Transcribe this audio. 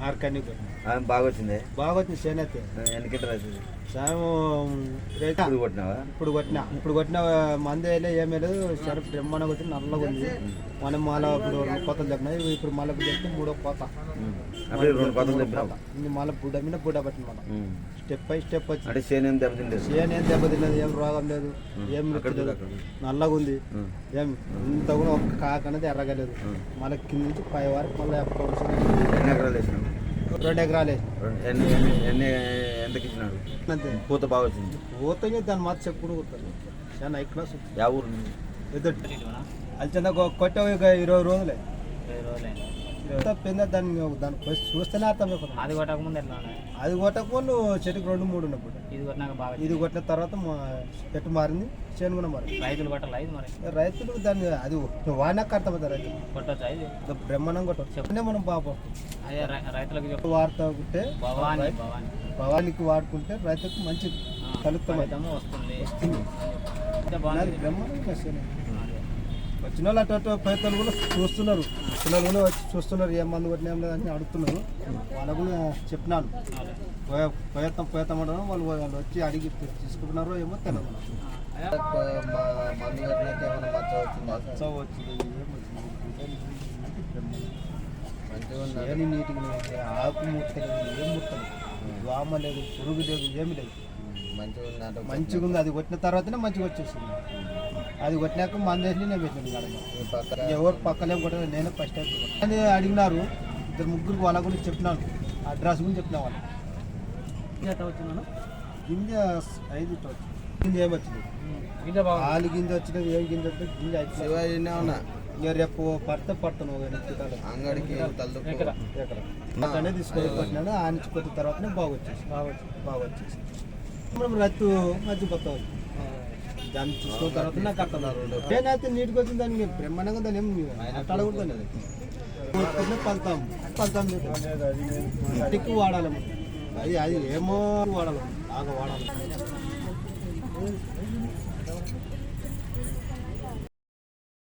ఆర్కన్నీ కొట్టిన ఆ, బాగా వచ్చింది బాగా వచ్చింది చేనేత ఎన్ని కింటలు అవుతుంది ఇప్పుడు కొట్టినావా? ఇప్పుడు కొట్టిన. ఇప్పుడు కొట్టిన మంది వేయలే ఏమీ లేదు. షరఫ్ బ్రహ్మాండంగా వచ్చింది నల్లగా ఉంది. మనం మళ్ళీ ఇప్పుడు కోతలు చెప్పినాయి ఇప్పుడు మళ్ళీ చెప్తే మూడో కోత. ఇది మళ్ళీ బుడ్డ మీద బుడ్డ పట్టిన. స్టెప్ బై స్టెప్ వచ్చింది అంటే చేను ఏం దెబ్బతిండేది చేను ఏం దెబ్బతిన్నది ఏం రోగం లేదు ఏం. నల్లగా ఉంది. ఏం ఇంత కూడా ఒక్క కాక అనేది ఎర్రగలేదు. మళ్ళీ కింద నుంచి పై వరకు మళ్ళీ ఎన్ని ఎకరాలు రెండు ఎకరాలే. ఎన్ని ఎన్ని ఎన్ని ఎంతకి ఇచ్చినాడు? అంతే. పూత బాగా వచ్చింది. పోతే దాని కొడతాను చాలా ఇక్కడ యా ఊరు నుండి? ఎదురు అది చిన్న కొట్ట ఒక ఇరవై రోజులే. ఇరవై పెద్ద దాన్ని దాన్ని పోయి చూస్తేనే అర్థమైపోతుంది అది కొట్టక ముందు ఎట్లా ఉన్నాయి? అది కొట్టకపో నువ్వు చెట్టుకు రెండు మూడు ఉన్నప్పుడు ఇది కొట్టినాక బాగా ఇది కొట్టిన తర్వాత చెట్టు మారింది చేను కూడా మారింది. రైతులు కొట్టాలి? ఇది మరి? రైతులు దాన్ని అది వాడినాక అర్థమవుతుంది రైతులు. కొట్టొచ్చా ఇది? బ్రహ్మాండం కొట్టవు చెప్పనే మనం పాపం. అదే రైతులకు వాడుతూ ఉంటే భవాని భవాని. భవానికి వాడుకుంటే రైతుకు మంచి కలుపుతాం వస్తుంది. అంటే నాది బాగుంది బ్రహ్మాండంగా చేను. వచ్చిన వాళ్ళు అటు ప్రయత్నాలు కూడా చూస్తున్నారు. పిల్లలు కూడా వచ్చి చూస్తున్నారు ఏం మందు కొట్టినా ఏం లేదని అడుగుతున్నారు. వాళ్ళకు కూడా చెప్పినాను ప్రయత్నం ప్రయత్నం అంటారు వాళ్ళు వాళ్ళు వచ్చి అడిగి తీసుకుంటున్నారో ఏమో తెలియదు మచ్చ వచ్చింది ఏమి నీటికి ఆకు ముట్టలేదు ఏం ముట్టలేదు. దోమ లేదు పురుగు లేదు ఏమి లేదు. మంచిగా ఉంది అది కొట్టిన తర్వాతనే మంచిగా వచ్చేసింది. అది కొట్టినాక మంది వేసి నేను పెట్టాను ఎవరు పక్కనే కొట్టలేదు. నేనే ఫస్ట్ టైం అని అడిగినారు. ఇద్దరు ముగ్గురు వాళ్ళ గురించి చెప్పినాను. అడ్రస్ గురించి చెప్పిన వాళ్ళు? గింజ ఐదు గింజ ఏమొచ్చింది ఆలు గింజ వచ్చినది ఏం గింజ వచ్చింది గింజ అయిపోయింది ఇక రేపు పడితే పడతాను. అంగడికి ఎక్కడ? ఎక్కడ? అట్లనే తీసుకొని కొట్టినాను. ఆ నుంచి కొట్టిన తర్వాతనే బాగా వచ్చేసి బాగా వచ్చి బాగా వచ్చేసి రత్తు మర్చిపోతాం దాన్ని చూసుకున్న తర్వాత నాకు అర్థన్నారు నేనైతే నీటికి వచ్చింది దానికి బ్రహ్మాండంగా దాన్ని ఏం అట్టాడకూడదు కొట్టుకునే పలుతాం పలుతాం ఇంటికి వాడాలి. అది అది ఏమో వాడాలి. బాగా వాడాలి.